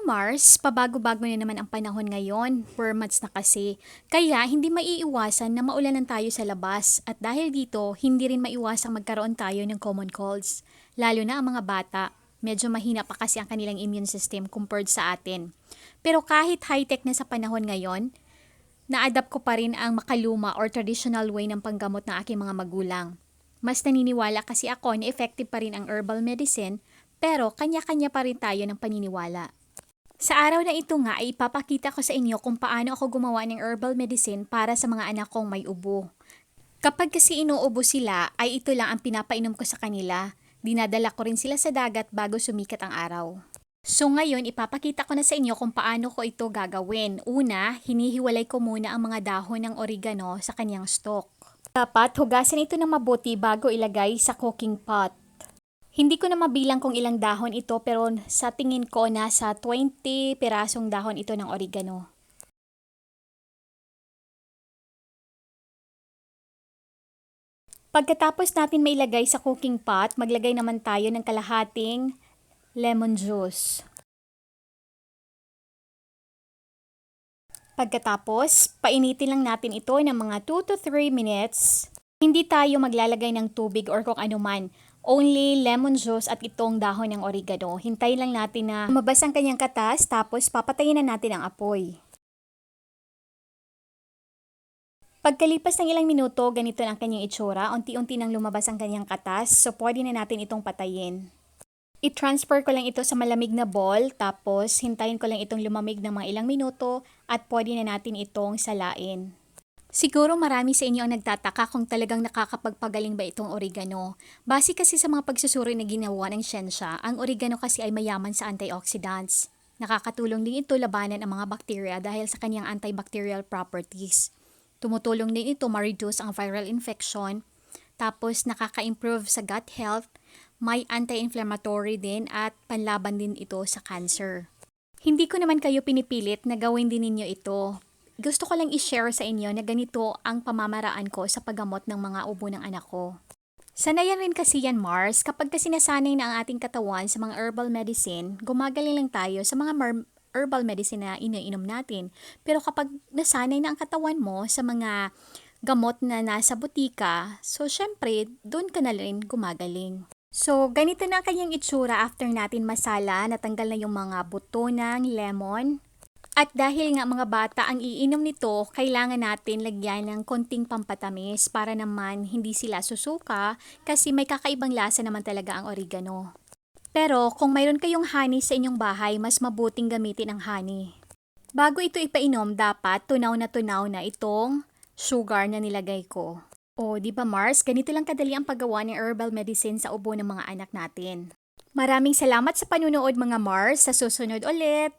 Mars, pabago-bago na naman ang panahon ngayon. Four months na kasi. Kaya hindi maiiwasan na maulanan tayo sa labas. At dahil dito, hindi rin maiwasang magkaroon tayo ng common colds. Lalo na ang mga bata. Medyo mahina pa kasi ang kanilang immune system compared sa atin. Pero kahit high-tech na sa panahon ngayon, na-adapt ko pa rin ang makaluma or traditional way ng panggamot ng aking mga magulang. Mas naniniwala kasi ako na effective pa rin ang herbal medicine, pero kanya-kanya pa rin tayo ng paniniwala. Sa araw na ito nga ay ipapakita ko sa inyo kung paano ako gumawa ng herbal medicine para sa mga anak kong may ubo. Kapag kasi inuubo sila, ay ito lang ang pinapainom ko sa kanila. Dinadala ko rin sila sa dagat bago sumikat ang araw. So ngayon, ipapakita ko na sa inyo kung paano ko ito gagawin. Una, hinihiwalay ko muna ang mga dahon ng oregano sa kanyang stalk. Dapat hugasan ito ng mabuti bago ilagay sa cooking pot. Hindi ko na mabilang kung ilang dahon ito pero sa tingin ko nasa 20 pirasong dahon ito ng oregano. Pagkatapos natin mailagay sa cooking pot, maglagay naman tayo ng kalahating lemon juice. Pagkatapos, painitin lang natin ito ng mga 2 to 3 minutes. Hindi tayo maglalagay ng tubig or kung ano man. Only lemon juice at itong dahon ng oregano. Hintayin lang natin na mabas ang kanyang katas tapos papatayin na natin ang apoy. Pagkalipas ng ilang minuto, ganito na ang kanyang itsura. Unti-unti nang lumabas ang kanyang katas, so pwede na natin itong patayin. I-transfer ko lang ito sa malamig na bowl, tapos hintayin ko lang itong lumamig ng mga ilang minuto at pwede na natin itong salain. Siguro marami sa inyo ang nagtataka kung talagang nakakapagpagaling ba itong oregano. Base kasi sa mga pagsusuri na ginawa ng siyensya, ang oregano kasi ay mayaman sa antioxidants. Nakakatulong din ito labanan ang mga bakterya dahil sa kanyang antibacterial properties. Tumutulong din ito ma-reduce ang viral infection, tapos nakaka-improve sa gut health, may anti-inflammatory din at panlaban din ito sa cancer. Hindi ko naman kayo pinipilit na gawin din ninyo ito. Gusto ko lang i-share sa inyo na ganito ang pamamaraan ko sa paggamot ng mga ubo ng anak ko. Sanayan rin kasi yan Mars, kapag kasi na ang ating katawan sa mga herbal medicine, gumagaling lang tayo sa mga mer- herbal medicine na iniinom natin. Pero kapag nasanay na ang katawan mo sa mga gamot na nasa butika, so syempre, doon ka na rin gumagaling. So, ganito na ang kanyang itsura after natin masala, natanggal na yung mga buto ng lemon. At dahil nga mga bata ang iinom nito, kailangan natin lagyan ng konting pampatamis para naman hindi sila susuka kasi may kakaibang lasa naman talaga ang oregano. Pero kung mayroon kayong honey sa inyong bahay, mas mabuting gamitin ang honey. Bago ito ipainom, dapat tunaw na tunaw na itong sugar na nilagay ko. O, di ba Mars, ganito lang kadali ang paggawa ng herbal medicine sa ubo ng mga anak natin. Maraming salamat sa panunood mga Mars. Sa susunod ulit.